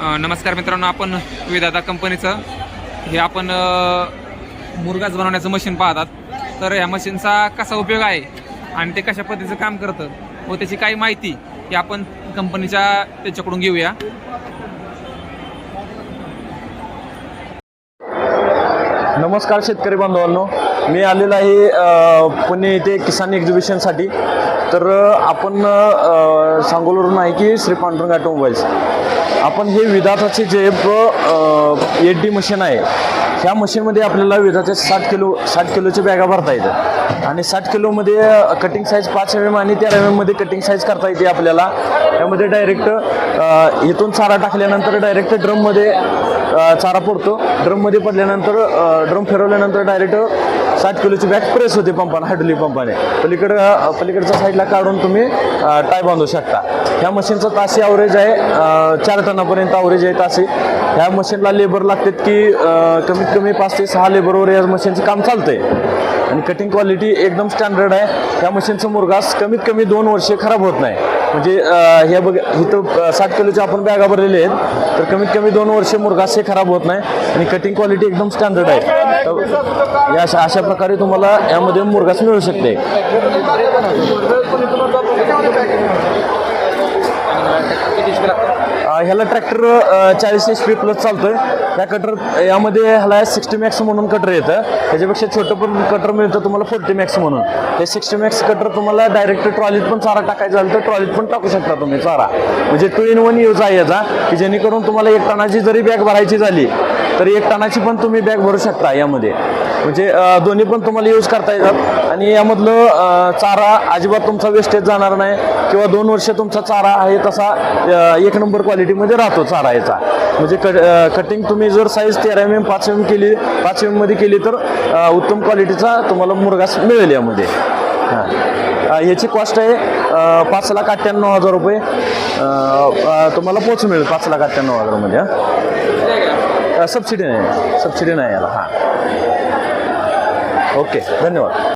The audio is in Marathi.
नमस्कार मित्रांनो आपण विदादा कंपनीचं हे आपण मुरगाच बनवण्याचं मशीन पाहतात. तर या मशीनचा कसा उपयोग आहे आणि ते कशा पद्धतीचं काम करतं व त्याची काही माहिती ही आपण कंपनीच्या त्याच्याकडून घेऊया. नमस्कार शेतकरी बांधवांनो. मी आलेलो आहे पुणे येथे किसान एक्झिबिशनसाठी तर आपण सांगोलवरून आहे की श्री पांडुरंग ऑटोमोबाईल्स आपण हे विधाताचे जे एट डी मशीन आहे ह्या मशीनमध्ये आपल्याला विधाचे साठ किलो साठ किलोच्या बॅगा भरता येतात. आणि साठ किलोमध्ये कटिंग साईज पाच एम एम आणि तेरा एम एममध्ये कटिंग साईज करता येते आपल्याला. त्यामध्ये डायरेक्ट इथून चारा टाकल्यानंतर डायरेक्ट ड्रममध्ये चारा पडतो. ड्रममध्ये पडल्यानंतर ड्रम फिरवल्यानंतर डायरेक्ट साठ किलोची बॅग प्रेस होते पंपाने हायड्रोलिक पंपाने. पलीकडं पलीकडच्या साईडला काढून तुम्ही टाय बांधू शकता. ह्या मशीनचा तासी ॲव्हरेज आहे चार टनापर्यंत ॲव्हरेज आहे तासी ह्या मशीनला लेबर लागतात की कमीत कमी पाच ते सहा लेबरवर या मशीनचं काम चालतंय. आणि कटिंग क्वालिटी एकदम स्टँडर्ड आहे. या मशीनचं मुरगास कमीत कमी दोन वर्षे खराब होत नाही. म्हणजे हे बघ इथं तर साठ किलोच्या आपण बॅगा भरलेले आहेत. तर कमीत कमी दोन वर्षे मुरगास हे खराब होत नाही आणि कटिंग क्वालिटी एकदम स्टँडर्ड आहे. तर या अशा अशा प्रकारे तुम्हाला यामध्ये मुरगास मिळू शकते. ह्याला ट्रॅक्टर चाळीस एच पी प्लस चालतोय. त्या कटर यामध्ये ह्याला सिक्स्टी मॅक्स म्हणून कटर येतं. त्याच्यापेक्षा छोटं पण कटर मिळतं तुम्हाला फोर्टी मॅक्स म्हणून. हे सिक्स्टी मॅक्स कटर तुम्हाला डायरेक्ट ट्रॉलीत पण चारा टाकायचा झालं तर ट्रॉलीत पण टाकू शकता तुम्ही चारा. म्हणजे टू इन वन यूज आहे याचा. की जेणेकरून तुम्हाला एक टनाची जरी बॅग भरायची झाली तर एक टनाची पण तुम्ही बॅग भरू शकता यामध्ये. म्हणजे दोन्ही पण तुम्हाला यूज करता येतात. आणि यामधलं चारा अजिबात तुमचा वेस्टेज जाणार नाही. किंवा दोन वर्ष तुमचा चारा आहे तसा एक नंबर क्वालिटीमध्ये राहतो चारा याचा. म्हणजे कट कटिंग तुम्ही जर साईज तेरा एम एम पाच एम केली पाच एममध्ये केली तर उत्तम क्वालिटीचा तुम्हाला मुरगास मिळेल यामध्ये. हां. याची कॉस्ट आहे पाच लाख अठ्ठ्याण्णव हजार रुपये. तुम्हाला पोच मिळेल पाच लाख अठ्ठ्याण्णव हजारामध्ये हां. सबसिडी नाही सबसिडी नाही याला हां. ओके धन्यवाद.